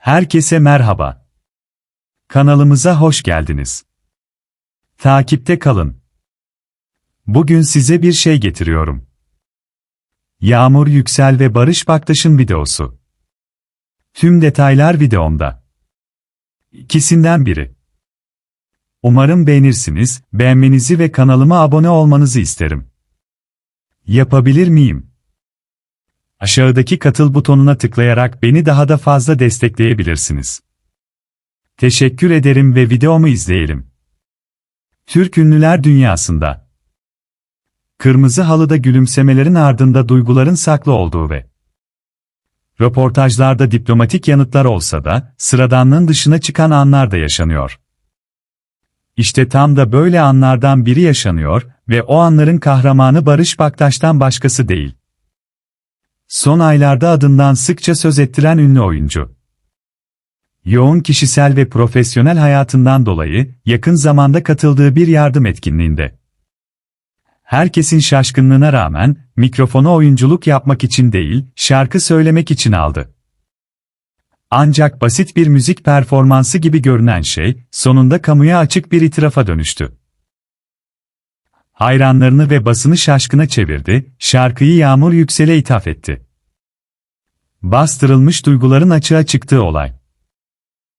Herkese merhaba. Kanalımıza hoş geldiniz. Takipte kalın. Bugün size bir şey getiriyorum. Yağmur Yüksel ve Barış Baktaş'ın videosu. Tüm detaylar videomda. İkisinden biri. Umarım beğenirsiniz, beğenmenizi ve kanalıma abone olmanızı isterim. Yapabilir miyim? Aşağıdaki katıl butonuna tıklayarak beni daha da fazla destekleyebilirsiniz. Teşekkür ederim ve videomu izleyelim. Türk ünlüler dünyasında. Kırmızı halıda gülümsemelerin ardında duyguların saklı olduğu ve röportajlarda diplomatik yanıtlar olsa da sıradanlığın dışına çıkan anlar da yaşanıyor. İşte tam da böyle anlardan biri yaşanıyor ve o anların kahramanı Barış Baktaş'tan başkası değil. Son aylarda adından sıkça söz ettiren ünlü oyuncu. Yoğun kişisel ve profesyonel hayatından dolayı yakın zamanda katıldığı bir yardım etkinliğinde. Herkesin şaşkınlığına rağmen mikrofonu oyunculuk yapmak için değil, şarkı söylemek için aldı. Ancak basit bir müzik performansı gibi görünen şey, sonunda kamuya açık bir itirafa dönüştü. Hayranlarını ve basını şaşkına çevirdi, şarkıyı Yağmur Yüksel'e ithaf etti. Bastırılmış duyguların açığa çıktığı olay.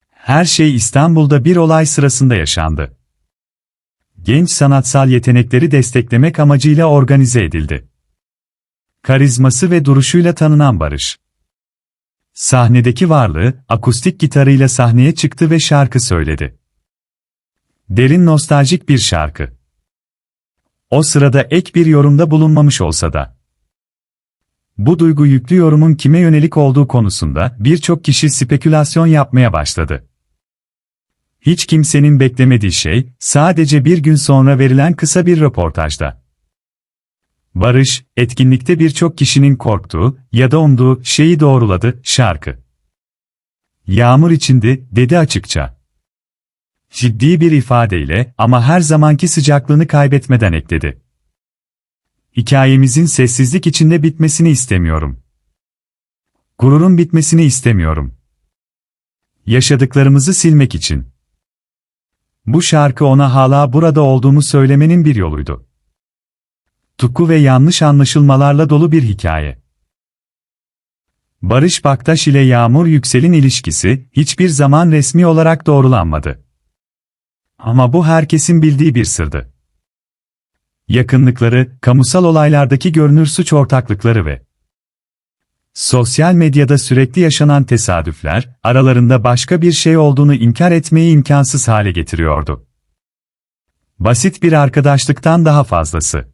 Her şey İstanbul'da bir olay sırasında yaşandı. Genç sanatsal yetenekleri desteklemek amacıyla organize edildi. Karizması ve duruşuyla tanınan Barış. Sahnedeki varlığı, akustik gitarıyla sahneye çıktı ve şarkı söyledi. Derin nostaljik bir şarkı. O sırada ek bir yorumda bulunmamış olsa da. Bu duygu yüklü yorumun kime yönelik olduğu konusunda birçok kişi spekülasyon yapmaya başladı. Hiç kimsenin beklemediği şey, sadece bir gün sonra verilen kısa bir röportajda. Barış, etkinlikte birçok kişinin korktuğu ya da umduğu şeyi doğruladı, şarkı. Yağmur içindi, dedi açıkça. Ciddi bir ifadeyle ama her zamanki sıcaklığını kaybetmeden ekledi. Hikayemizin sessizlik içinde bitmesini istemiyorum. Gururun bitmesini istemiyorum. Yaşadıklarımızı silmek için. Bu şarkı ona hala burada olduğumu söylemenin bir yoluydu. Tutku ve yanlış anlaşılmalarla dolu bir hikaye. Barış Baktaş ile Yağmur Yüksel'in ilişkisi hiçbir zaman resmi olarak doğrulanmadı. Ama bu herkesin bildiği bir sırdı. Yakınlıkları, kamusal olaylardaki görünür suç ortaklıkları ve sosyal medyada sürekli yaşanan tesadüfler, aralarında başka bir şey olduğunu inkar etmeyi imkansız hale getiriyordu. Basit bir arkadaşlıktan daha fazlası.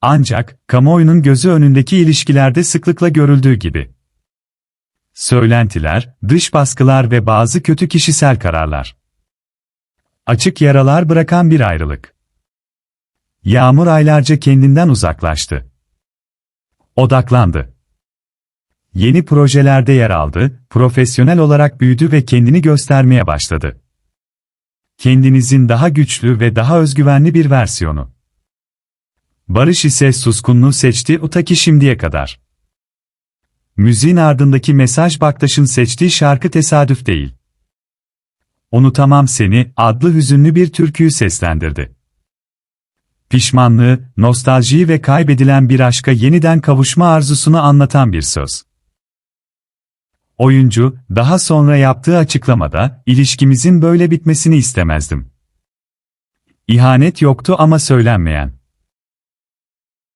Ancak, kamuoyunun gözü önündeki ilişkilerde sıklıkla görüldüğü gibi. Söylentiler, dış baskılar ve bazı kötü kişisel kararlar. Açık yaralar bırakan bir ayrılık. Yağmur aylarca kendinden uzaklaştı. Odaklandı. Yeni projelerde yer aldı, profesyonel olarak büyüdü ve kendini göstermeye başladı. Kendinizin daha güçlü ve daha özgüvenli bir versiyonu. Barış ise suskunluğu seçti utaki şimdiye kadar. Müziğin ardındaki mesaj Baktaş'ın seçtiği şarkı tesadüf değil. Unutamam Seni adlı hüzünlü bir türküyü seslendirdi. Pişmanlığı, nostaljiyi ve kaybedilen bir aşka yeniden kavuşma arzusunu anlatan bir söz. Oyuncu, daha sonra yaptığı açıklamada, ilişkimizin böyle bitmesini istemezdim. İhanet yoktu ama söylenmeyen.